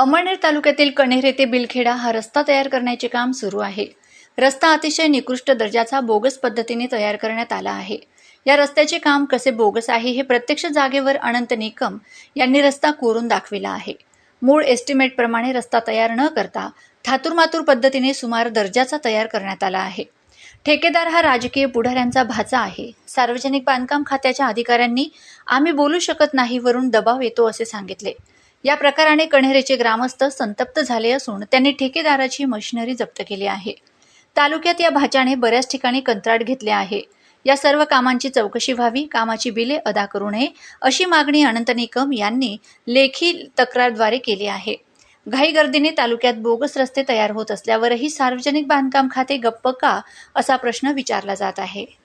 अमळनेर तालुक्यातील कणेर येथे बिलखेडा हा रस्ता तयार करण्याचे काम सुरू आहे. रस्ता अतिशय निकृष्ट दर्जाचा बोगस पद्धतीने तयार करण्यात आला आहे. या रस्त्याचे काम कसे बोगस आहे हे प्रत्यक्ष जागेवर अनंत निकम यांनी रस्ता कोरून दाखविला आहे. मूळ एस्टिमेटप्रमाणे रस्ता तयार न करता थातुरमातूर पद्धतीने सुमार दर्जाचा तयार करण्यात आला आहे. ठेकेदार हा राजकीय पुढाऱ्यांचा भाचा आहे. सार्वजनिक बांधकाम खात्याच्या अधिकाऱ्यांनी आम्ही बोलू शकत नाही वरून दबाव येतो असे सांगितले. या प्रकाराने कण्हेरेचे ग्रामस्थ संतप्त झाले असून त्यांनी ठेकेदाराची मशिनरी जप्त केली आहे. तालुक्यात या भाच्याने बऱ्याच ठिकाणी कंत्राट घेतले आहे. या सर्व कामांची चौकशी व्हावी कामाची बिले अदा करू नये अशी मागणी अनंत निकम यांनी लेखी तक्रारद्वारे केली आहे. घाई गर्दीने तालुक्यात बोगस रस्ते तयार होत असल्यावरही सार्वजनिक बांधकाम खाते गप्प का असा प्रश्न विचारला जात आहे.